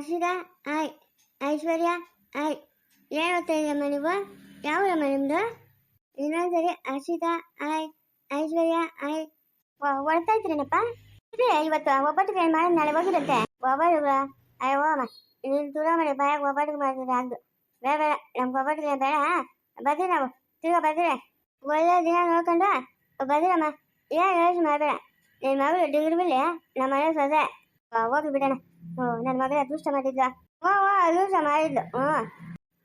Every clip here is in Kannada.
ಹರ್ಷಿತಾ ಆಯ್ ಐಶ್ವರ್ಯ ಆಯ್ ಏನು ಓದ್ತಾ ಇದೆಯಮ್ಮ ನೀವು ಯಾವಮ್ಮ ನಿಮ್ಮದು ಇನ್ನೊಂದ್ಸರಿ ಹರ್ಷಿತಾ ಆಯ್ ಐಶ್ವರ್ಯ ಆಯ್ ಹೊಡ್ತಾ ಇದ್ರೇನಪ್ಪ ಇದೆ ಇವತ್ತು ಒಬ್ಬಟ್ಟು ಕೈ ಮಾಡಿ ನಾಳೆ ಹೋಗಿರುತ್ತೆ ಒಬ್ಬರು ಅಯ್ಯೋ ಅಮ್ಮ ನೀನು ದೂರ ಮಾಡಿ ಬಾಯಾಗ ಒಬ್ಬಟ್ಟಿಗೆ ಮಾಡಿದ್ರೆ ಅಂದು ಬೇಡ ಬೇಡ, ನಮ್ಗೆ ಒಬ್ಬಟ್ಟಿಗೆ ಬೇಡ ಬರ್ತೀವಿ ನಾವು, ತಿರ್ಗಾ ಬರ್ತೀವಿ ಒಳ್ಳೆ ದಿನ ನೋಡ್ಕೊಂಡು ಬರ್ತೀರಮ್ಮ ಏನು ಯೋಚನೆ ಮಾಡಬೇಡ. ನಿನ್ನ ಮಗಳು ಡಿಗ್ರಿ ಬಿಲ್ಲಿ ನಮ್ಮ ಮನೆ ಸೊಸೆ. ಹೋಗಿ ಬಿಡೋಣ. ಹ್ಞೂ ನನ್ನ ಮಗಳ ಅದೃಷ್ಟ ಮಾಡಿದ್ಲ. ಓ ಓ ಅದೃಷ್ಟ ಮಾಡಿದ್ಲು. ಓ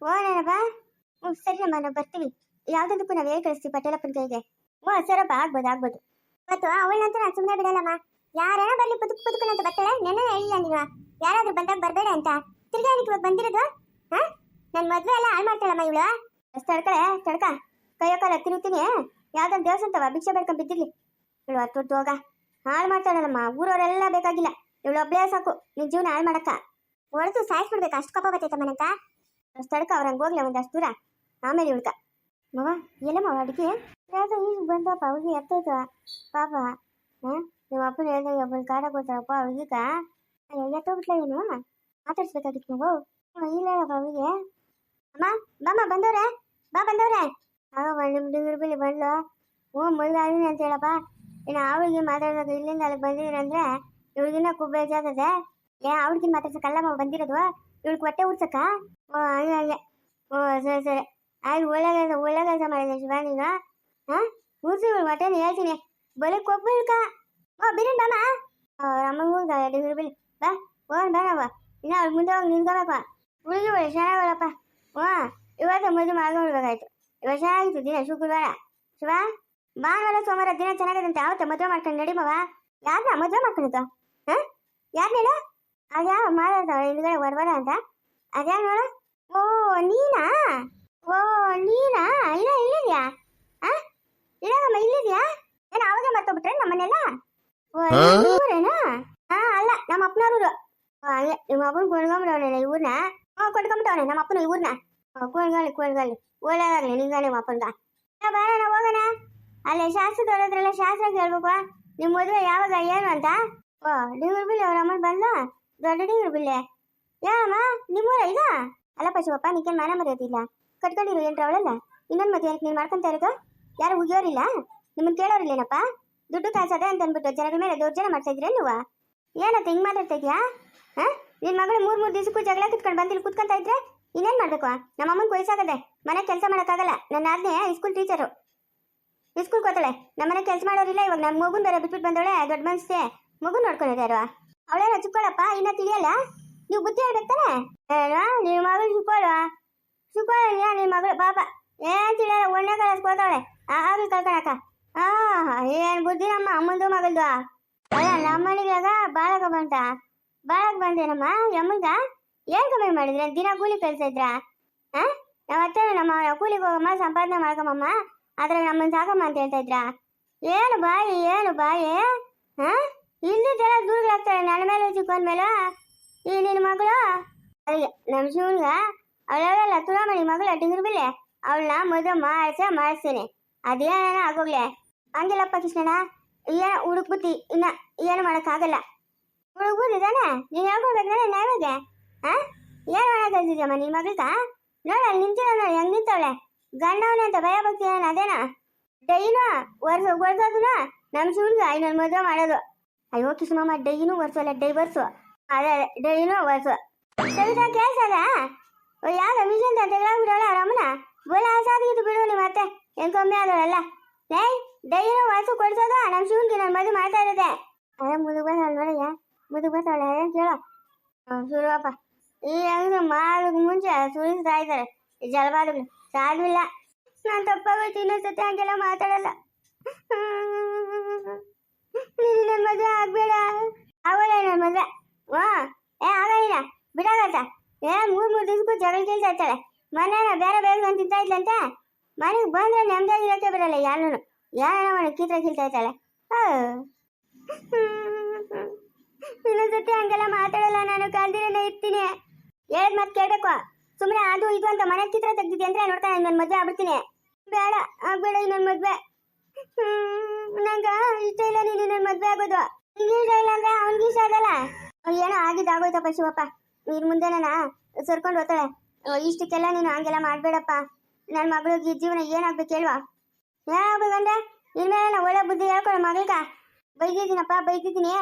ಓ ಹೋಗೋಣಪ್ಪ ಹ್ಞೂ ಸರಿಯಮ್ಮ ನಾವು ಬರ್ತೀವಿ ಯಾವುದಕ್ಕೂ ನಾವು ಹೇಗೆ ಕಳಿಸ್ತೀವಿ ಪಟೇಲಪ್ಪನ ಕೈಗೆ. ಓ ಸರಪ್ಪ, ಆಗ್ಬೋದು ಆಗ್ಬೋದು. ಮತ್ತು ಅವಳಂತೂ ನಾನು ಸುಮ್ಮನೆ ಬಿಡಲ್ಲಮ್ಮ. ಬರಲಿ ಬರ್ಲಿ ಪುದುಕ್ ಅಂತ ಬರ್ತಾಳೆ ನೆನ್ನೆ ಹೇಳಿಲ್ಲ ನೀನು ಯಾರಾದ್ರೂ ಬಂದಾಗ ಬರಬೇಡ ಅಂತ. ತಿರ್ಗಾ ಏನಕ್ಕೆ ಇವಾಗ ಬಂದಿರೋದು? ಹಾ? ನನ್ನ ಮದುವೆ ಎಲ್ಲ ಹಾಳು ಮಾಡ್ತಾಳಮ್ಮ ಇವಳು. ತಡ್ಕಳೆ ತಡ್ಕ ಕೈಯೋ ಕಾಲ ತಿರುಗ್ತೀನಿ ಯಾವ್ದೊಂದು ದೇವಸ್ಥಾನ ಭಿಕ್ಷೆ ಬೇಡ್ಕೊಂಡು ಬಿದ್ದಿರ್ಲಿ. ಇವಳು ಹತ್ತು ಹೋಗ. ಹಾಳು ಮಾಡ್ತಾಳಲ್ಲಮ್ಮ. ಊರವರೆಲ್ಲ ಬೇಕಾಗಿಲ್ಲ. ಇವಳು ಒಬ್ಬಳೇ ಸಾಕು. ನಿನ್ ಜೀವನ ಹಾಳು ಮಾಡಕ್ಕ. ಹೊಡೆದು ಸಾಯಿಸ್ಬಿಡ್ಬೇಕು. ಅಷ್ಟು ಕಪ್ಪ ಬರ್ತೈತೆ ಮನೆಕ ಸ್ಥಳಕ್ಕೆ ಹಂಗೆ ಹೋಗ್ಲಿ ಒಂದಷ್ಟು ದೂರ. ಆಮೇಲೆ ಉಳ್ಕ ಮವ, ಎಲ್ಲಮ್ಮ ಅಡುಗೆ? ಯಾವ್ದೋ ಈಗ ಬಂದಪ್ಪ ಅವ್ರಿಗೆ ಎತ್ತೈತ ಪಾಪ. ಹಾಂ? ನಿಮ್ಮ ಅಪ್ಪನ ಹೇಳ್ದಾಗ ಒಬ್ಬನ ಕಾಡ ಕೊಡ್ತಾರಪ್ಪ ಅವ್ರಿಗೀಗ ಎತ್ತೋಗ್ಬಿಟ್ಲ ಏನು ಮಾತಾಡ್ಸ್ಬೇಕಾಗಿತ್ತು ನೀವು ಇಲ್ಲಪ್ಪ ಅವ್ರಿಗೆ ಅಮ್ಮ, ಬಾಮ್ಮ, ಬಂದವ್ರೆ? ಬಾ ಬಂದವ್ರೆ. ಆಗ ನಿಮ್ಮ ಹುಡುಗರು ಬಿಲ್ಲಿ ಬಂದ್ಲು. ಹ್ಞೂ ಆಗಿನಿ ಅಂತ ಹೇಳಪ್ಪ. ಇನ್ನು ಅವಳಿಗೆ ಮಾತಾಡೋದು ಇಲ್ಲಿಂದ ಅಲ್ಲಿಗೆ ಬಂದಿದ್ದೀನಿ ಅಂದರೆ ಇವಳಿಗಿನ್ನ ಬೇಜಾರದೆ ಏ ಅವಳಿಗೆ ಮಾತಾಡ್ಸಕ್ಕಲ್ಲಮ್ಮ ಬಂದಿರೋದು. ಇವಳಿಗೆ ಹೊಟ್ಟೆ ಉಡ್ಸಕ್ಕ ಓ ಅಲ್ಲ ಅಲ್ಲೇ ಓ ಸರಿ ಸರಿ. ಆಯ್ತು ಒಳ್ಳೆ ಕೆಲಸ ಒಳ್ಳೆ ಕೆಲಸ ಮಾಡಿದೆ ಶಿವ ನೀನು. ಹಾಂ? ಉಡ್ಸಿ ಇವಳು ಹೊಟ್ಟೆನ ಹೇಳ್ತೀನಿ. ಬಲಕ್ಕೆ ಒಬ್ಬಳ್ಕ ಓ ಬಿರಿನ್ ಬಾಮ ಅಮ್ಮಂಗೆ ಅಮ್ಮಂಗೂ ಬಿಲ್ ಬಾ ಓನ್ ಬೇಡವ ಇನ್ನು ಅವ್ಳು ಮುಂದೆ ಹೋಗಿ ನಿಂತ್ಕೊಳಪ್ಪ ಹುಡುಗಿ ಒಳ್ಳೆ ಚೆನ್ನಾಗಲ್ಲಪ್ಪ ಹ್ಞೂ ಇವತ್ತು ಮದುವೆ ಮಾಡ್ಕೊಂಡ್ಬೇಕಾಯ್ತು ಇವಾಗ ಚೆನ್ನಾಗಿತ್ತು ದಿನ, ಶುಕ್ರವಾರ. ಶಿವ, ಭಾನುವಾರ, ಸೋಮವಾರ ದಿನ ಚೆನ್ನಾಗಿದಂತೆ ಯಾವತ್ತ ಮದುವೆ ಮಾಡ್ಕೊಂಡು ನಡಿ ಮವ. ಯಾರನ್ನ ಮದುವೆ ಮಾಡ್ಕೊಂಡಿದ್ದು ಯಾರು ಹೇಳು ಅದ್ಯಾವ ಮಾಡೋದು ಹಿಂದ್ಗಡೆ ಹೊರಬರ ಅಂತ ಅದ್ಯಾವ ನೋಡು ಓ ನೀನಾ ಓ ನೀನಾ ಇಲ್ಲ ಇಲ್ಲಿದ್ಯಾ ಆ ಇಲ್ಲಮ್ಮ ಇಲ್ಲಿದ್ಯಾ ಏನು ಅವಾಗ ಮರ್ತೋಗ್ಬಿಟ್ರೆ ನಮ್ಮನೆಲ್ಲ ಓ ಊರೇನಾ ಹಾ ಅಲ್ಲ ನಮ್ಮ ಅಪ್ಪನವರು ಅಲ್ಲ ನಿಮ್ಮ ಅಪ್ಪನ ಕೊಂಡ್ಕೊಂಬಿಟ್ಟವನೆ ಇವ್ರನ್ನ ಹ್ಞೂ ಕೊಂಡ್ಕೊಂಬಿಟ್ಟವನೆ ನಮ್ಮ ಅಪ್ಪನ ಇವ್ರನ್ನ ಕೊಂಡ್ಕೊಳ್ಳಿ ಕೊಂಡ್ಕೊಳ್ಳಿ ಒಳ್ಳೇದಾಗ್ಲಿ ನಿಂಗ ನಿಮ್ಮ ಅಪ್ಪನ್ಗ ಏ, ಬರೋಣ ಹೋಗೋಣ ಅಲ್ಲೇ ಶಾಸ್ತ್ರ ಹೊರದ್ರಲ್ಲ ಶಾಸ್ತ್ರ ಕೇಳ್ಬೇಕು ನಿಮ್ಮ ಮದುವೆ ಯಾವಾಗ ಏನು ಅಂತ ಓ ಡಿಂಗ್ರ ಬಿಲ್ಲೆ ಅವ್ರ ಅಮ್ಮ ಬಂದ ದೊಡ್ಡ ಡಿಂಗ್ರ ಬಿಲ್ಲೆ. ಏನಮ್ಮ ನಿಮ್ಮೂರ ಈಗ ಅಲ್ಲಪ್ಪ ಶಿವಪ್ಪ ನಿಕ್ಕೇನು ಮಾನ ಮರೆಯೋದಿಲ್ಲ. ಕಟ್ಕೊಂಡಿರು ಏನ್ರ ಅವಳಲ್ಲ? ಇನ್ನೊಂದು ಮದುವೆ ನೀನು ಮಾಡ್ಕೊಂತ ಇರೋದು? ಯಾರು ಉಗಿಯೋರಿಲ್ಲ? ನಿಮ್ಮನ್ನ ಕೇಳೋರಿಲ್ಲೇನಪ್ಪ? ದುಡ್ಡು ಕಾಸದೆ ಅಂತ ಅಂದ್ಬಿಟ್ಟು ಜನಗಳ ಮೇಲೆ ದೌರ್ಜನ್ಯ ಮಾಡ್ತಾ ಇದ್ರೆ ನೀವು ಏನತ್ತ, ಹಿಂಗ್ ಮಾತಾಡ್ತಾ ಇದೆಯಾ? ಹಾ? ನಿನ್ ಮಗಳು ಮೂರು ಮೂರು ದಿವಸಕ್ಕೂ ಜಗಳ ಕಿತ್ಕೊಂಡು ಬಂದಿಲ್ಲಿ ಕುತ್ಕೊಂತ ಇದ್ರೆ ಇನ್ನೇನ್ ಮಾಡಬೇಕು? ನಮ್ಮ ಅಮ್ಮನ ವಯಸ್ಸಾಗದೆ ಮನೆ ಕೆಲಸ ಮಾಡಕ್ಕಾಗಲ್ಲ. ನನ್ನ ಆದ್ನೆ ಸ್ಕೂಲ್ ಟೀಚರು. ಸ್ಕೂಲ್ ಕೂತಾಳೆ ನಮ್ಮನೆ ಕೆಲಸ ಮಾಡೋರಿಲ್ಲ ಇವಾಗ. ನಮ್ಮ ಮಗುನ್ ಬೇರೆ ಬಿಟ್ಬಿಟ್ಟು ಬಂದವಳೆ, ದೊಡ್ಡ ಮನ್ಸೆ. ಮಗು ನೋಡ್ಕೊಂಡಿದ್ದಾರು ಅವಳೇನ ಚಿಕ್ಕೋಳಪ್ಪ ಇನ್ನ ತಿಳಿಯಲ್ಲ? ನೀವು ಬುದ್ಧಿ ಹೇಳ್ಬೇಕು ತಾನೆ? ಏನೋ ನಿಮ್ಮ ಮಗಳು ಚಿಕ್ಕೋಳು ಚಿಕ್ಕೋಳು ನಿಮ್ಮ ಮಗಳು ಪಾಪ. ಏನ್ ತಿಳಿಯಲ್ಲ ಒಳ್ಳೆ ಕಳಿಸ್ ಕೋತಾವಳೆ ಆಗ್ಲಿ ಕಳ್ಕೊಳಕ ಆ ಏನ್ ಬುದ್ಧಿ ನಮ್ಮ ಅಮ್ಮಂದು ಮಗಳ್ದು? ಅಲ್ಲ ನಮ್ಮನಿಗಾಗ ಬಾಳಕ ಬಂತ. ಬಾಳಕ್ ಬಂದೇನಮ್ಮ, ಯಮ್ಮಂಗ? ಏನ್ ಕಮ್ಮಿ ಮಾಡಿದ್ರೆ? ದಿನ ಕೂಲಿ ಕಳ್ಸಿದ್ರ ಹಾ ನಮ್ಮ ಅತ್ತೆ ನಮ್ಮ ಕೂಲಿಗೆ ಹೋಗಮ್ಮ, ಸಂಪಾದನೆ ಮಾಡ್ಕಮ್ಮಮ್ಮ ಆದ್ರೆ ನಮ್ಮನ್ ಸಾಕಮ್ಮ ಅಂತ ಹೇಳ್ತಾ ಇದ್ರ? ಏನು ಬಾಯಿ ಏನು ಬಾಯಿ ಹಾ ಇಲ್ಲಿದ್ದೆಲ್ಲ ದೂರಲಾಗ್ತಾರೆ ನನ್ನ ಮೇಲೆ ಚಿಕ್ಕೊಂದ ಮೇಲೆ? ಈ ನಿನ್ನ ಮಗಳು? ಅಲ್ಲಿಗೆ ನಮ್ಮ ಶಿವನ್ಗ? ಅವಳೆಲ್ಲ ತುಳಮಣಿ ಮಗಳು, ಡಿಗ್ರಿ ಬಿಲ್ಲೆ. ಅವಳನ್ನ ಮದುವೆ ಮಾಡಿಸ ಮಾಡಿಸ್ತೀನಿ. ಅದೇನ ಆಗೋಗ್ಲೆ. ಹಂಗಿಲ್ಲಪ್ಪ ಕೃಷ್ಣಣ್ಣ, ಏನ ಹುಡುಕ್ ಇನ್ನ ಏನು ಮಾಡೋಕ್ಕಾಗಲ್ಲ. ಹುಡುಕ್ ಬುದ್ಧಿ ತಾನೆ? ನೀನು ಹೇಳ್ಕೊಡ್ಬೇಕು ತಾನೆ ನಾವಾಗೆ ಹಾ ಏನು ಮಾಡಕ್ಕಾಗ್ತಿದ್ಯಮ್ಮ ನಿನ್ನ ಮಗಳ್ಗ ನೋಡ ನಿಂತಿಲ್ಲ ನೋಡಿ, ಹೆಂಗ್ ನಿಂತವಳೆ. ಗಂಡವನೇ ಅಂತ ಭಯ ಭಕ್ತಿ ಅದೇನಾ ಡೈನು ವರ್ಷ ಒರ್ಸೋದನ್ನ ನಮ್ಮ ಶಿವನ್ಗ ಇನ್ನೊಂದು ಮದುವೆ ಮಾಡೋದು. ಅಯ್ಯೋ ಕೃಷ್ಣಮ್ಮ ಡೈನು ವರ್ಷ ಡೈ ಬರ್ಸು ಅದೇ ಡೈನು ವರ್ಷ ಸವಿತಾ ಕೇಳ್ಸದ? ಯಾರ? ಮಿಷನ್ ಬಿಡೋಳ ರಮಣ? ಬೋಲ ಇದು ಬಿಡು ನಿಮ್ಮ ಮತ್ತೆ. ಏನು ಕಮ್ಮಿ ಆದವಳಲ್ಲ ಏಯ್ ಡೈನು ವರ್ಷ ಕೊಡ್ಸೋದು? ನಮ್ಮ ಶಿವನ್ಗೆ ನನ್ನ ಮದುವೆ ಮಾಡ್ತಾ ಇರುತ್ತೆ ಅದೇ ಮುದುಗ ಬರ್ತಾಳೆ ನೋಡಯ್ಯ. ಮುದುಗ ಬರ್ತಾಳೆ ಅದೇ ಕೇಳೋ ಶುರುವಪ್ಪ ಈ ಹೆಂಗಸು ಮಾಡೋಕೆ ಮುಂಚೆ ಸುರಿಸ್ತಾ ಇದ್ದಾರೆ ಜಲಪಾತಗಳು. ಸಾಧುವಿಲ್ಲ ನಾನು ತಪ್ಪಾಗೋಯ್ತು, ಇನ್ನೊಂದ್ಸತಿ ಹಂಗೆಲ್ಲ ಮಾತಾಡಲ್ಲ. ನೀನು ನನ್ನ ಮದುವೆ ಆಗ್ಬೇಡ. ಅವಳೇ ನನ್ನ ಮದುವೆ. ವಾ. ಏ ಆಗಲಿಲ್ಲ ಬಿಡಾಗತ್ತ ಏ, ಮೂರು ಮೂರು ದಿವಸಕ್ಕೂ ಜಗಳ ಕೇಳ್ತಾ ಇರ್ತಾಳೆ. ಮನೇನ ಬೇರೆ ಬೇರೆ ಅಂತ ತಿಂತಾ ಮನೆಗೆ ಬಂದ್ರೆ ನೆಮ್ಮದಿ ಇರೋಕ್ಕೆ ಬಿಡಲ್ಲ ಯಾರನ್ನು. ಯಾರನ್ನ ಮನೆ ಕೀತ್ರ ಕೀಳ್ತಾ ಇರ್ತಾಳೆ. ಜೊತೆ ಹಂಗೆಲ್ಲ ಮಾತಾಡಲ್ಲ ನಾನು. ಕಲ್ದಿರನೇ ಇರ್ತೀನಿ. ಹೇಳದ್ ಮತ್ತೆ ಕೇಳ್ಬೇಕು. ಸುಮ್ಮನೆ ಅದು ಇದು ಅಂತ ಮನೆ ಚಿತ್ರ ತೆಗ್ದಿದ್ದೆ ಅಂದ್ರೆ ನೋಡ್ತಾನೆ ನನ್ನ ಮದುವೆ ಆಗ್ಬಿಡ್ತೀನಿ. ಬೇಡ, ಆಗ್ಬೇಡ ಇನ್ನೊಂದು ಮದುವೆ. ನಂಗ ಇಷ್ಟ ಇಲ್ಲ ನೀನು ನನ್ನ ಮದುವೆ ಆಗೋದು. ನಿಂಗೆ ಇಷ್ಟ ಇಲ್ಲ ಅಂದ್ರೆ ಅವನಿಗೆ ಇಷ್ಟ ಆಗಲ್ಲ. ಏನೋ ಆಗಿದ್ದಾಗೋಯ್ತಪ್ಪ ಶಿವಪ್ಪ. ಮುಂದೆ ಮುಂದೆನ ಸರ್ಕೊಂಡು ಹೋಗ್ತಾಳೆ. ಇಷ್ಟಕ್ಕೆಲ್ಲ ನೀನು ಹಂಗೆಲ್ಲ ಮಾಡಬೇಡಪ್ಪ. ನನ್ನ ಮಗಳಿಗೆ ಜೀವನ ಏನಾಗ್ಬೇಕು ಹೇಳ್ವಾ? ಏನಾಗ್ಬೇಕಂದ್ರೆ ಇನ್ಮೇಲೆ ನಾ ಒಳ್ಳೆ ಬುದ್ಧಿ ಹೇಳ್ಕೊಳ ಮಗಳ್ಗ. ಬೈದಿದ್ದೀನಪ್ಪ, ಬೈದಿದ್ದೀನಿ.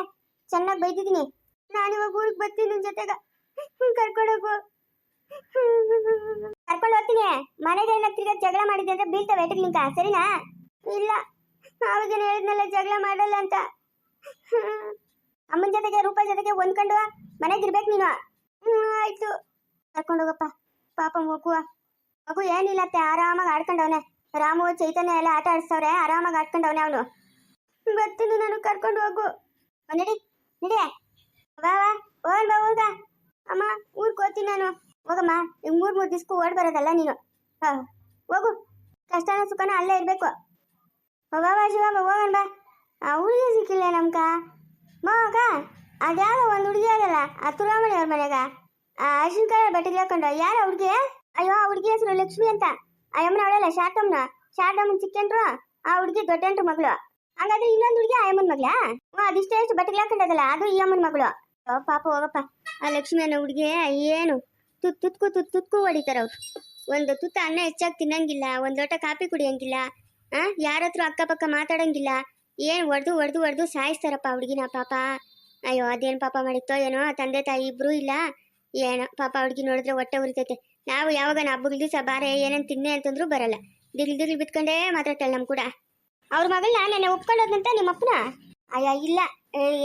ಚೆನ್ನಾಗಿ ಬೈದಿದ್ದೀನಿ. ನಾನು ಇವಾಗ ಊರಿಗೆ ಬರ್ತೀನಿ ನಿನ್ ಜೊತೆಗ. ಕರ್ಕೊಂಡೋಗು ಕರ್ಕೊಂಡು ಹೋಗ್ತೀನಿ. ಮನೆಗೆ ತಿರ್ಗಾ ಜಗಳ ಮಾಡಿದ್ದೆ ಅಂತ ಬೀಳ್ತವೆ ಎಟಕ್ಲಿಂಕ ಸರಿನಾ? ಇಲ್ಲ. ಅವಾಗೇನು ಹೇಳಿದ್ನಲ್ಲ ಜಗಳ ಮಾಡಲ್ಲ ಅಂತ. ಅಮ್ಮನ ಜೊತೆಗೆ, ರೂಪ ಜೊತೆಗೆ ಹೊಂದ್ಕೊಂಡು ಮನೆಗಿರ್ಬೇಕು ನೀನು. ಆಯ್ತು. ಆಯ್ತು ಕರ್ಕೊಂಡೋಗಪ್ಪ ಪಾಪ ಮಗುವ. ಮಗು ಏನಿಲ್ಲ ಅತ್ತೆ, ಆರಾಮಾಗಿ ಆಡ್ಕೊಂಡವನೆ. ರಾಮು, ಚೈತನ್ಯ ಎಲ್ಲ ಆಟ ಆಡಿಸ್ತವ್ರೆ ಆರಾಮಾಗಿ ಆಡ್ಕೊಂಡವನೆ ಅವನು. ಬರ್ತೀನಿ ನಾನು ಕರ್ಕೊಂಡು ಹೋಗು. ನಡಿ ನಡಿ. ಬಾ ಬಾ. ಹೋಗನ್ ಬಾ, ಹೋಗ. ಅಮ್ಮ, ಊರ್ಗ್ ಹೋಗ್ತೀನಿ ನಾನು. ಹೋಗಮ್ಮ ಈಗ ಮೂರ್, ಮೂರು ದಿಸ್ಕು ಓಡ್ ಬರೋದಲ್ಲ ನೀನು. ಹೋಗು. ಕಷ್ಟನ ಸುಖನ ಅಲ್ಲೇ ಇರ್ಬೇಕು. ಬಾ ಬಾ ಶಿವ ಬಾ. ಆ ಹುಡುಗಿ ಸಿಕ್ಕಿಲ್ಲ ನಮ್ಕ. ಮಗ ಅದ್ಯಾವ ಒಂದು ಹುಡುಗಿ ಆಗಲ್ಲ, ಆ ತುಳಾಮಣಿ ಅವ್ರ ಮನೆಗ. ಆ ಅರ್ಶಿನ ಕಲರ್ ಬಟ್ಟೆಗೆ ಹಾಕೊಂಡು ಯಾರ ಹುಡುಗಿ? ಅಯ್ಯೋ, ಆ ಹುಡುಗಿ ಹೆಸರು ಲಕ್ಷ್ಮಿ ಅಂತ. ಆ ಯಮ್ಮನ ಅವಳಲ್ಲ ಶಾರ್ಟಮ್ಮನ ಶಾರ್ಟಮ್ಮನ ಚಿಕ್ಕಂಟ್ರು, ಆ ಹುಡುಗಿ ದೊಡ್ಡಂಟ್ರು ಮಗಳು. ಹಂಗಾದ್ರೆ ಇನ್ನೊಂದು ಹುಡುಗಿ ಆ ಯಮ್ಮನ ಮಗಳ? ಅದಿಷ್ಟೇ ಎಷ್ಟು ಬಟ್ಟೆಗೆ ಹಾಕೊಂಡದಲ್ಲ ಅದು ಈ ಅಮ್ಮನ ಮಗಳು. ಪಾಪ, ಹೋಗಪ್ಪ. ಆ ಲಕ್ಷ್ಮಿ ಅನ್ನೋ ಹುಡುಗಿ, ಏನು? ತುತ್, ತುತ್ಕು ತುತ್, ತುತ್ಕು ಹೊಡಿತಾರ ಅವ್ರು. ಒಂದು ತುತ್ತ ಅನ್ನ ಹೆಚ್ಚಾಗಿ ತಿನ್ನಂಗಿಲ್ಲ, ಒಂದು ಲೋಟ ಕಾಫಿ ಕುಡಿಯಂಗಿಲ್ಲ ಯಾರ ಹತ್ರ ಅಕ್ಕಪಕ್ಕ ಮಾತಾಡಂಗಿಲ್ಲ. ಏನ್ ಒಡ್ದು ಒಡ್ದು ಒಡ್ದು ಸಾಯಿಸ್ತಾರಪ್ಪ ಹುಡುಗಿನ ಪಾಪ. ಅಯ್ಯೋ, ಅದೇನ್ ಪಾಪ ಮಾಡಿತ್ತೋ ಏನೋ, ತಂದೆ ತಾಯಿ ಇಬ್ರು ಇಲ್ಲ. ಏನೋ, ಪಾಪ ಹುಡುಗಿ ನೋಡಿದ್ರೆ ಹೊಟ್ಟೆ ಉರಿತೈತೆ. ನಾವು ಯಾವಾಗ ಹಬ್ಬಗಳ ದಿವಸ ಬಾರೆ, ಏನೇನ್ ತಿನ್ನೆ ಅಂತಂದ್ರು ಬರಲ್ಲ. ದಿಗ್ಲು ದಿಗ್ಲು ಬಿತ್ಕೊಂಡೇ ಮಾತಾಡ್ತಾಳೆ ನಮ್ ಕೂಡ. ಅವ್ರ ಮಗಳನ್ನ ನೆನ್ನೆ ಒಪ್ಕೊಂಡೋದಂತ ನಿಮ್ಮ ಅಪ್ಪನ? ಅಯ್ಯ, ಇಲ್ಲ.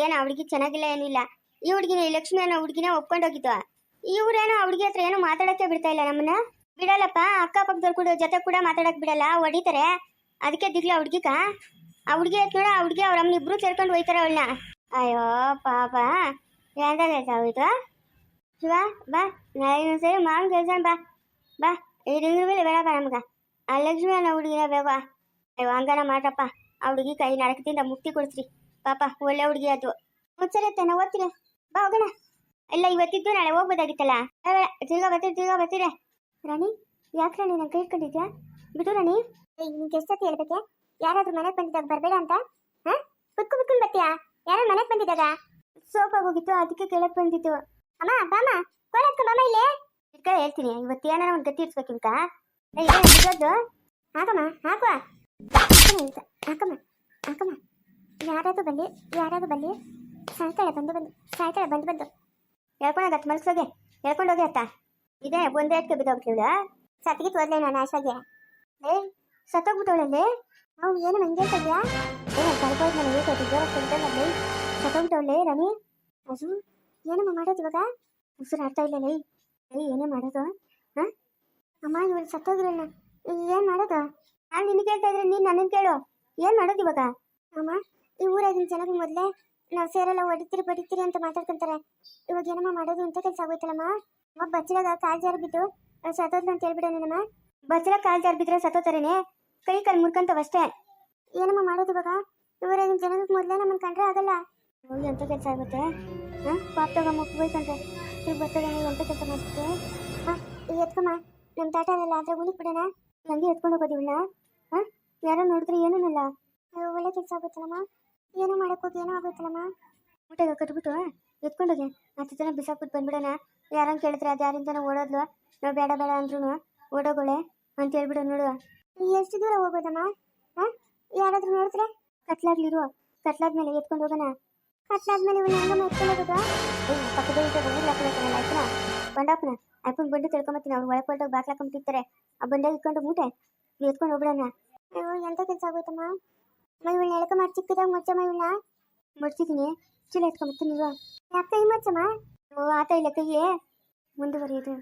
ಏನ್ ಹುಡುಗಿ ಚೆನ್ನಾಗಿಲ್ಲ ಏನಿಲ್ಲ ಈ ಹುಡುಗಿನ, ಈ ಲಕ್ಷ್ಮಿ ಅನ್ನೋ ಹುಡುಗಿನ ಒಪ್ಕೊಂಡೋಗಿದ್ವ. ಇವ್ರೇನೋ ಹುಡುಗಿ ಹತ್ರ ಏನೋ ಮಾತಾಡಕ್ಕೆ ಬಿಡ್ತಾ ಇಲ್ಲ ನಮ್ಮನ್ನ? ಬಿಡಲ್ಲಪ್ಪ, ಅಕ್ಕಪಕ್ಕದವ್ರು ಕೂಡ, ಜೊತೆ ಕೂಡ ಮಾತಾಡಕ್ ಬಿಡಲ್ಲ, ಹೊಡಿತಾರೆ. ಅದಕ್ಕೆ ದಿಗ್ಲ ಹುಡುಗಿಕ. ಆ ಹುಡ್ಗಿ ಆಯ್ತು ನೋಡ ಆ ಹುಡ್ಗಿ ಅವ್ರ ಅಮ್ಮನ ಇಬ್ರು ಸೇರ್ಕೊಂಡು ಹೋಯ್ತಾರ ಅವಳನ್ನ. ಅಯ್ಯೋ ಪಾಪ. ಕೆಲಸ ಹೋಯ್ತು ಶಿವ, ಬಾ. ನಾಳೆ ಸರಿ ಮಾವನ್ ಕೆಲಸ ಬಾ. ಬಾ. ಇದು ಮೇಲೆ ಬೇಡ ನಮ್ಗ. ಆ ಲಕ್ಷ್ಮಿ ಅನ್ನೋ ಹುಡುಗಿನ ಬೇಗ ಅಯ್ಯೋ ಹಂಗಾರ ಮಾಡ್ರಪ್ಪ. ಆ ಹುಡುಗಿ ಕೈ ನರಕದಿಂದ ಮುಕ್ತಿ ಕೊಡ್ಸ್ರಿ. ಪಾಪ, ಒಳ್ಳೆ ಹುಡುಗಿ ಅದು. ಮುಚ್ಚರತ್ತೆ ನಾ ಓದ್ತೀನಿ ಬಾ, ಹೋಗೋಣ. ಇಲ್ಲ, ಇವತ್ತಿದ್ದು ನಾಳೆ ಹೋಗ್ಬೋದಾಗಿತ್ತಲ್ಲ. ತಿರ್ಗಾ ಬರ್ತೀರಿ ತಿರ್ಗಾ ಬರ್ತೀರಿ. ರಾಣಿ, ಯಾಕೆ ರಾಣಿ ನಾನು ಕೈ ಇಟ್ಕೊಂಡಿದ್ಯಾ ಬಿಡು ರಾಣಿ. ನಿನ್ಗೆ ಎಷ್ಟೊತ್ತು ಹೇಳ್ಬೇಕೆ? ಯಾರಾದ್ರೂ ಮನೆಗೆ ಬಂದಿದ್ದಾಗ ಬರಬೇಡ ಅಂತ? ಹಾ? ಕುತ್ಕು, ಕುತ್ಕೊಂಡು ಬರ್ತೀಯಾ? ಯಾರು ಮನೆಗೆ ಬಂದಿದ್ದಾಗ? ಸೋಪ್ ಆಗೋಗಿತ್ತು ಅದಕ್ಕೆ ಕೆಳಕ್ ಬಂದಿತ್ತು ಅಮ್ಮ ಬಾಮ ಕೋಲತ್ಕ ಬಾಮ ಇಲ್ಲೇ. ಇಟ್ಕ ಹೇಳ್ತೀನಿ, ಇವತ್ತು ಏನಾರ ಒಂದು ಗತಿ ಇರ್ಸ್ಬೇಕಿಂತ ಬಿದ್ದದ್ದು ಹಾಕಮ್ಮ ಹಾಕುವ. ಹಾಕಮ್ಮ ಹಾಕಮ್ಮ. ಯಾರಾದ್ರೂ ಬಲ್ಲಿ ಯಾರಾದ್ರೂ ಬಲ್ಲಿ ಸಾಯ್ತಾಳೆ ಬಂದು ಬಂದು ಸಾಯ್ತಾಳೆ ಬಂದು ಬಂದು. ಹೇಳ್ಕೊಂಡಾಗತ್ತ ಮಲ್ಸೋಗೆ? ಹೇಳ್ಕೊಂಡೋಗಿ ಅತ್ತ ಇದೇ, ಒಂದೇ ಇಟ್ಕೆ ಬಿದ್ದೋಗ್ತೀವಳ ಸತ್ತಿಗೆ ನಾನು ನಾಶಾಗೆ ಏ ಸತ್ತೋಗ್ಬಿಟ್ಟವಳಲ್ಲಿ? ಅವ್ ಏನು ನಂಗೆ ಹೇಳ್ತಿದ್ಯಾ ಏ ಕಳ್ಕೋದ್ ನಾನು ಹೇಳ್ಕೊಟ್ಟು ಜ್ವರ ಕೊಡ್ತಲ್ಲ ಸತ್ತೋಗ್ಬಿಟ್ಟವಳೆ ಅಜು ಏನಮ್ಮ ಮಾಡೋದು ಇವಾಗ? ಉಸಿರು ಆಡ್ತಾ ಇಲ್ಲ ಲೈ? ಏ, ಏನೇ ಮಾಡೋದು? ಹಾ? ಅಮ್ಮ, ಇವಳು ಸತ್ತೋಗಿರಲ್ಲ ಏನು ಮಾಡೋದು? ನಾನು ನಿನಗೆ ಕೇಳ್ತಾ ಇದ್ರೆ ನೀನು ನನ್ನ ಕೇಳು. ಏನು ಮಾಡೋದು ಇವಾಗ? ಅಮ್ಮ, ಈ ಊರಾಗಿನ ಜನಕ್ಕೆ ಮೊದಲೇ ನಾವು ಸೇರೆಲ್ಲ, ಹೊಡಿತೀರಿ, ಬಡಿತೀರಿ ಅಂತ ಮಾತಾಡ್ಕೊಂತಾರೆ. ಇವಾಗ ಏನಮ್ಮ ಮಾಡೋದು ಅಂತ ಕೆಲಸ ಆಗೋಯ್ತಲ್ಲಮ್ಮ? ಅಮ್ಮ ಬಚ್ಚಲಾಗ ಕಾಲ್ ಜಾರು ಬಿದ್ದು ಸತ್ತೋದ್ಲು ಅಂತ ಹೇಳ್ಬಿಡೋಣ ಬಚ್ಚಲಾಗ ಕಾಲ್ ಜಾರು ಬಿದ್ರೆ ಸತ್ತೋತಾರೇನೆ ಕೈ ಕಾಲು ಮುರ್ಕಂತವಷ್ಟೇ ಏನಮ್ಮ ಮಾಡೋದು ಇವಾಗ? ಇವರ ಜನಕ್ಕೆ ಮೊದಲೇ ನಮ್ಮನ್ನು ಕಂಡ್ರೆ ಆಗಲ್ಲ. ಹೋಗಿ ಎಂತ ಕೆಲಸ ಆಗುತ್ತೆ? ಹಾಂ? ಪಾಪ್ದಾಗ ಮುಕ್ಕೋಯ್ತಂತೆ ಈಗ ಬರ್ತದೆ ಎಂತ ಕೆಲಸ ಮಾಡುತ್ತೆ ಹಾಂ? ಎತ್ಕಮ್ಮ. ನಮ್ಮ ತಾಟನೆಲ್ಲ ಅದ್ರ ಉಳಿಕ್ ಬಿಡೋಣ? ಹಂಗೆ ಎತ್ಕೊಂಡು ಹೋಗೋದಿವಣ್ಣ ಹಾಂ? ಯಾರೋ ನೋಡಿದ್ರೆ ಏನೂನಲ್ಲ ಅಯ್ಯೋ ಒಳ್ಳೆ ಕೆಲಸ ಆಗುತ್ತಲ್ಲಮ್ಮ? ಏನೋ ಮಾಡಕ್ ಹೋಗಿ ಏನೋ ಆಗುತ್ತಲ್ಲಮ್ಮ? ಊಟಗ ಕಟ್ಬಿಟ್ಟು ಎತ್ಕೊಂಡೋಗಿ ಹತ್ತು ಜನ ಬಿಸಾಕ್ಬಿಟ್ಟು ಬಂದ್ಬಿಡೋಣ. ಯಾರನ್ನ ಕೇಳಿದ್ರೆ ಅದು ಯಾರಿಂದ ಓಡೋದ್ಲು. ನಾವು ಬೇಡ ಬೇಡ ಅಂದ್ರೂ ಓಡೋಗೋಳೆ. ಅಂತ ಹೇಳ್ಬಿಡೋ ನೋಡು. ಎಷ್ಟು ದೂರ ಹೋಗೋದಮ್ಮ? ಹಾಂ? ಯಾರಾದ್ರೂ ನೋಡಿದ್ರೆ ಕತ್ಲಾಗ್ಲಿರು. ಕತ್ಲಾದ್ಮೇಲೆ ಎತ್ಕೊಂಡು ಹೋಗೋಣ. ಕತ್ಲಾದ್ಮೇಲೆ ಹೆಂಗಮ್ಮ ಎತ್ಕೊಂಡು ಹೋಗೋದು? ಪಕ್ಕದಲ್ಲಿ ಬಂಡಪ್ಪನ ಅಪ್ಪನ ಬಂಡು ತಿಳ್ಕೊಂಬತ್ತೀನಿ. ಅವ್ರು ಒಳಗೆ ಹೊರಟೋಗಿ ಬಾಕ್ಲಾಕೊಂಡ್ಬಿಟ್ಟಿರ್ತಾರೆ ಆ ಬಂಡಾಗ ಇಟ್ಕೊಂಡು ಮೂಟೆ. ಎತ್ಕೊಂಡು ಹೋಗ್ಬಿಡೋಣ. ಅಯ್ಯೋ, ಎಂತ ಕೆಲಸ ಆಗೋಯ್ತಮ್ಮ? ಅಮ್ಮ, ಇವಳನ್ನ ಎಳ್ಕಮ್ಮ ಚಿಕ್ಕದಾಗ ಮಚ್ಚಮ್ಮ ಇವಳನ್ನ? ಮಡ್ತಿದ್ದೀನಿ ಚೀಲ ಎತ್ಕೊಂಬತ್ತೀನಿ ಇರುವ ಯಾಕೆ ಕೈ ಮಚ್ಚಮ್ಮ ಓ, ಆತ ಇಲ್ಲ ಕೈಯೇ ಮುಂದುವರಿಯೋದು.